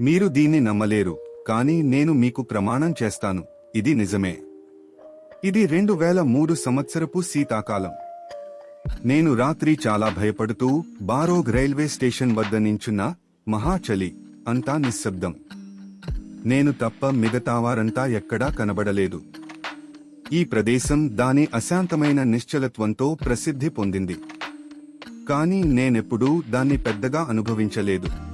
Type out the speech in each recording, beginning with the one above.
మీరు దీన్ని నమ్మలేరు కానీ నేను మీకు ప్రమాణం చేస్తాను. ఇది నిజమే. ఇది రెండు వేల మూడు సంవత్సరపు శీతాకాలం. నేను రాత్రి చాలా భయపడుతూ బారోగ్ రైల్వే స్టేషన్ వద్ద నించున్న మహాచలి అంతా నిశ్శబ్దం. నేను తప్ప మిగతావారంతా ఎక్కడా కనబడలేదు. ఈ ప్రదేశం దాని అశాంతమైన నిశ్చలత్వంతో ప్రసిద్ధి పొందింది. కానీ నేనెప్పుడూ దాన్ని పెద్దగా అనుభవించలేదు.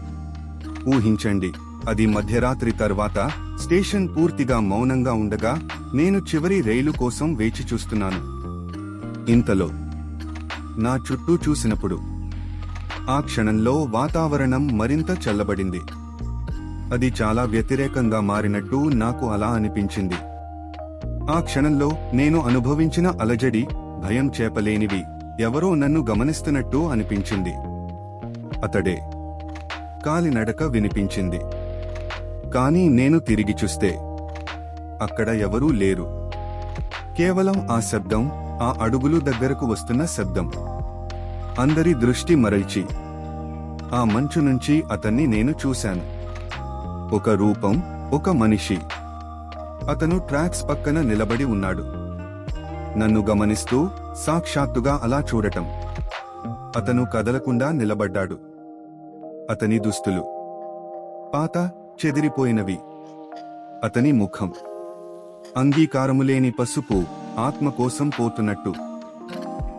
ఊహించండి. అది మధ్యరాత్రి తర్వాత స్టేషన్ పూర్తిగా మౌనంగా ఉండగా నేను చివరి రైలు కోసం వేచి చూస్తున్నాను. ఇంతలో నా చుట్టూ చూసినప్పుడు ఆ క్షణంలో వాతావరణం మరింత చల్లబడింది. అది చాలా వ్యతిరేకంగా మారినట్టు నాకు అలా అనిపించింది. ఆ క్షణంలో నేను అనుభవించిన అలజడి భయం చేపలేనివి ఎవరో నన్ను గమనిస్తున్నట్టు అనిపించింది. అతడే కాలినడక వినిపించింది. కానీ నేను తిరిగి చూస్తే అక్కడ ఎవరూ లేరు. కేవలం ఆ శబ్దం ఆ అడుగులు దగ్గరకు వస్తున్న శబ్దం. అందరి దృష్టి మరల్చి ఆ మంచు నుంచి అతన్ని నేను చూశాను. ఒక రూపం ఒక మనిషి. అతను ట్రాక్స్ పక్కన నిలబడి ఉన్నాడు. నన్ను గమనిస్తూ సాక్షాత్తుగా అలా చూడటం. అతను కదలకుండా నిలబడ్డాడు. అతని దుస్తులు. పాత చెదిరిపోయినవి. అతని ముఖం. అంగీకారములేని పసుపు ఆత్మ కోసం పోతున్నట్టు.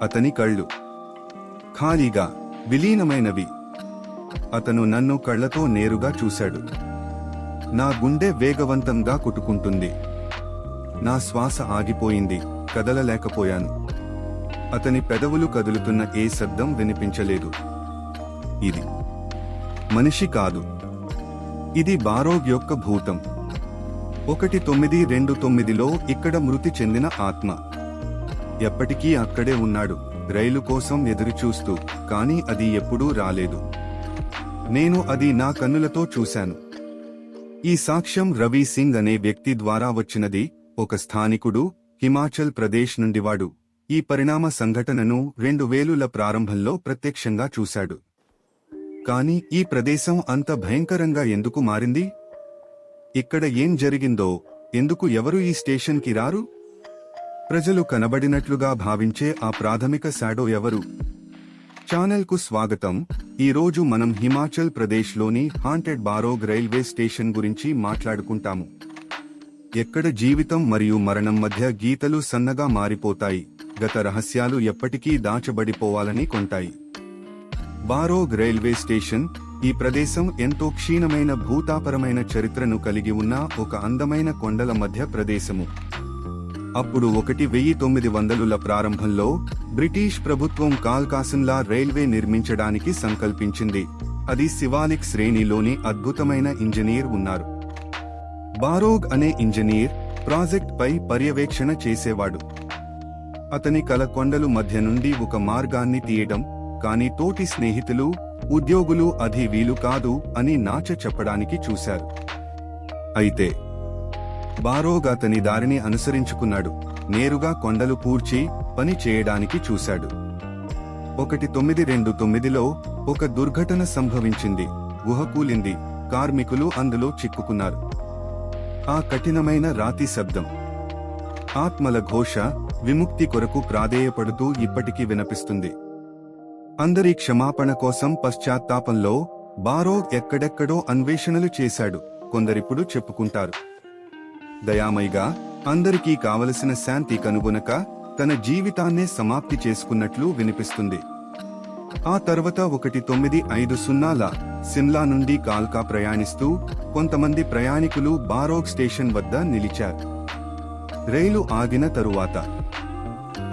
అతని కళ్ళు. ఖాళీగా విలీనమైనవి. అతను నన్ను కళ్ళతో నేరుగా చూశాడు. నా గుండె వేగవంతంగా కొట్టుకుంటుంది. నా శ్వాస ఆగిపోయింది కదలలేకపోయాను. అతని పెదవులు కదులుతున్న ఏ శబ్దం వినిపించలేదు. ఇది మనిషి కాదు. ఇది బారోగ్ యొక్క భూతం. ఒకటి తొమ్మిది రెండు తొమ్మిదిలో ఇక్కడ మృతి చెందిన ఆత్మ. ఎప్పటికీ అక్కడే ఉన్నాడు రైలు కోసం ఎదురుచూస్తూ కానీ అది ఎప్పుడూ రాలేదు. నేను అది నా కన్నులతో చూశాను. ఈ సాక్ష్యం రవి సింగ్ అనే వ్యక్తి ద్వారా వచ్చినది ఒక స్థానికుడు హిమాచల్ ప్రదేశ్ నుండివాడు. ఈ పరిణామ సంఘటనను రెండు వేలుల ప్రారంభంలో ప్రత్యక్షంగా చూశాడు. కానీ ఈ ప్రదేశం అంత భయంకరంగా ఎందుకు మారింది? ఇక్కడ ఏం జరిగిందో ఎందుకు ఎవరు ఈ స్టేషన్కి రారు? ప్రజలు కనబడినట్లుగా భావించే ఆ ప్రాథమిక శాడో ఎవరు? ఛానల్కు స్వాగతం. ఈ రోజు మనం హిమాచల్ ప్రదేశ్లోని హాంటెడ్ బారోగ్ రైల్వే స్టేషన్ గురించి మాట్లాడుకుంటాము. ఎక్కడ జీవితం మరియు మరణం మధ్య గీతలు సన్నగా మారిపోతాయి గత రహస్యాలు ఎప్పటికీ దాచబడిపోవాలని కొంటాయి. బారోగ్ రైల్వే స్టేషన్ ఈ ప్రదేశం ఎంతో క్షీణమైన భూతాపరమైన చరిత్రను కలిగి ఉన్న ఒక అందమైన కొండల మధ్య ప్రదేశము. అప్పుడు ఒకటి వెయ్యి తొమ్మిది వందలుల ప్రారంభంలో బ్రిటిష్ ప్రభుత్వం కాల్కాసన్లా రైల్వే నిర్మించడానికి సంకల్పించింది. అది శివాలిక్ శ్రేణిలోని అద్భుతమైన ఇంజనీర్ ఉన్నారు. బారోగ్ అనే ఇంజనీర్ ప్రాజెక్ట్ పై పర్యవేక్షణ చేసేవాడు. అతని కల కొండలు మధ్య నుండి ఒక మార్గాన్ని తీయడం కాని తోటి స్నేహితులు ఉద్యోగులు అది వీలు కాదు అని నాచ చెప్పడానికి చూశారు. అయితే బారోగతని దారిని అనుసరించుకున్నాడు. నేరుగా కొండలు పూడ్చి పని చేయడానికి చూశాడు. ఒకటి తొమ్మిది రెండు తొమ్మిదిలో ఒక దుర్ఘటన సంభవించింది. గుహ కూలింది. కార్మికులు అందులో చిక్కుకున్నారు. ఆ కఠినమైన రాతి శబ్దం. ఆత్మల ఘోష విముక్తి కొరకు ప్రాధేయపడుతూ ఇప్పటికీ వినిపిస్తుంది. అందరి క్షమాపణ కోసం పశ్చాత్తాపంలో బారోగ్ ఎక్కడెక్కడో అన్వేషణలు చేశాడు. కొందరిప్పుడు చెప్పుకుంటారు. దయామయిగా అందరికీ కావలసిన శాంతి కనుగొనక తన జీవితాన్నే సమాప్తి చేసుకున్నట్లు వినిపిస్తుంది. ఆ తర్వాత ఒకటి తొమ్మిది ఐదు సున్నాల సిమ్లా నుండి కాల్కా ప్రయాణిస్తూ కొంతమంది ప్రయాణికులు బారోగ్ స్టేషన్ వద్ద నిలిచారు. రైలు ఆగిన తరువాత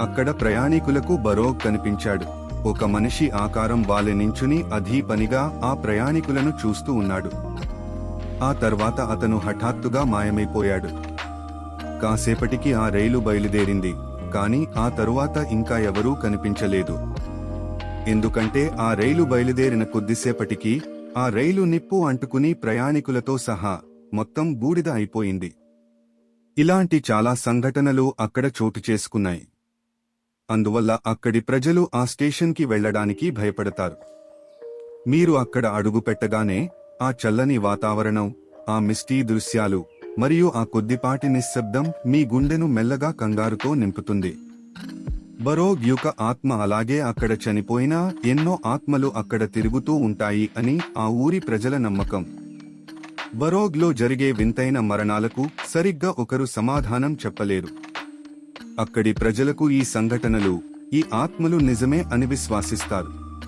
అక్కడ ప్రయాణికులకు బరోగ్ కనిపించాడు. ఒక మనిషి ఆకారం వాలె నించుని అధీపనిగా ఆ ప్రయాణికులను చూస్తూ ఉన్నాడు. ఆ తర్వాత అతను హఠాత్తుగా మాయమైపోయాడు. కాసేపటికి ఆ రైలు బయలుదేరింది కాని ఆ తరువాత ఇంకా ఎవరూ కనిపించలేదు. ఎందుకంటే ఆ రైలు బయలుదేరిన కొద్దిసేపటికి ఆ రైలు నిప్పు అంటుకుని ప్రయాణికులతో సహా మొత్తం బూడిద అయిపోయింది. ఇలాంటి చాలా సంఘటనలు అక్కడ చోటు చేసుకున్నాయి. అందువల్ల అక్కడి ప్రజలు ఆ స్టేషన్కి వెళ్ళడానికి భయపడతారు. మీరు అక్కడ అడుగు పెట్టగానే ఆ చల్లని వాతావరణం ఆ మిస్టీ దృశ్యాలు మరియు ఆ కొద్దిపాటి నిశ్శబ్దం మీ గుండెను మెల్లగా కంగారుతో నింపుతుంది. బరోగ్ యొక్క ఆత్మ అలాగే అక్కడ చనిపోయినా ఎన్నో ఆత్మలు అక్కడ తిరుగుతూ ఉంటాయి అని ఆ ఊరి ప్రజల నమ్మకం. బరోగ్లో జరిగే వింతైన మరణాలకు సరిగ్గా ఒకరు సమాధానం చెప్పలేరు. అక్కడి ప్రజలకు ఈ సంఘటనలు ఈ ఆత్మలు నిజమే అని విశ్వాసిస్తారు.